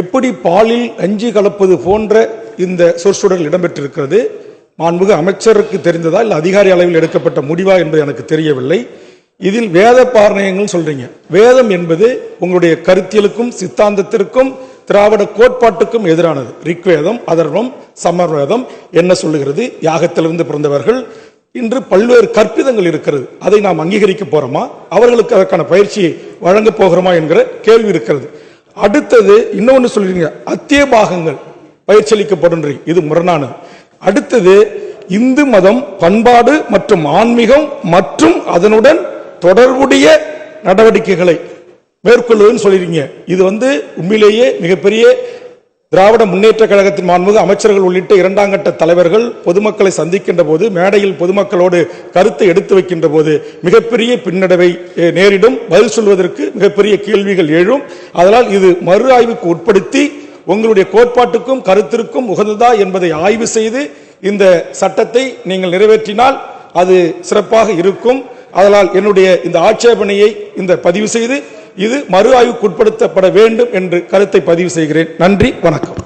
எப்படி பாலில் அஞ்சு கலப்பது போன்ற இந்த சொற்சுடல் இடம்பெற்றிருக்கிறது? மாண்புக அமைச்சருக்கு தெரிந்ததா இல்லை அதிகாரி அளவில் எடுக்கப்பட்ட முடிவா என்பது எனக்கு தெரியவில்லை. இதில் வேத பாரணயங்கள் சொல்றீங்க. வேதம் என்பது உங்களுடைய கருத்தியலுக்கும் சித்தாந்தத்திற்கும் திராவிட கோட்பாட்டுக்கும் எதிரானது. ரிக்வேதம் அதர்வம் சமர்வேதம் என்ன சொல்லுகிறது? யாகத்திலிருந்து பிறந்தவர்கள். இன்று பல்வேறு கற்பிதங்கள் இருக்கிறது. அதை நாம் அங்கீகரிக்க போறோமா? அவர்களுக்கு அதற்கான பயிற்சியை வழங்க போகிறோமா என்கிற கேள்வி இருக்கிறது. அடுத்தது இன்னொன்று சொல்றீங்க அத்திய பாகங்கள் இது முரணானது அடுத்தது இந்து மதம் பண்பாடு மற்றும் ஆன்மீகம் மற்றும் அதனுடன் தொடர்புடைய நடவடிக்கைகளை மேற்கொள்வதுன்னு சொல்லிருக்கீங்க. இது வந்து உண்மையிலேயே மிகப்பெரிய திராவிட முன்னேற்ற கழகத்தின் மாண்புமிகு அமைச்சர்கள் உள்ளிட்ட இரண்டாம் கட்ட தலைவர்கள் பொதுமக்களை சந்திக்கின்ற போது மேடையில் பொதுமக்களோடு கருத்தை எடுத்து வைக்கின்ற போது மிகப்பெரிய பின்னடைவை நேரிடும். பதில் சொல்வதற்கு மிகப்பெரிய கேள்விகள் எழும். அதனால் இது மறு ஆய்வுக்கு உட்படுத்தி உங்களுடைய கோட்பாட்டுக்கும் கருத்திற்கும் உகந்ததா என்பதை ஆய்வு செய்து இந்த சட்டத்தை நீங்கள் நிறைவேற்றினால் அது சிறப்பாக இருக்கும். அதனால் என்னுடைய இந்த ஆட்சேபனையை இந்த பதிவு செய்து இது மறு ஆய்வுக்குட்படுத்தப்பட வேண்டும் என்று கருத்தை பதிவு செய்கிறேன். நன்றி வணக்கம்.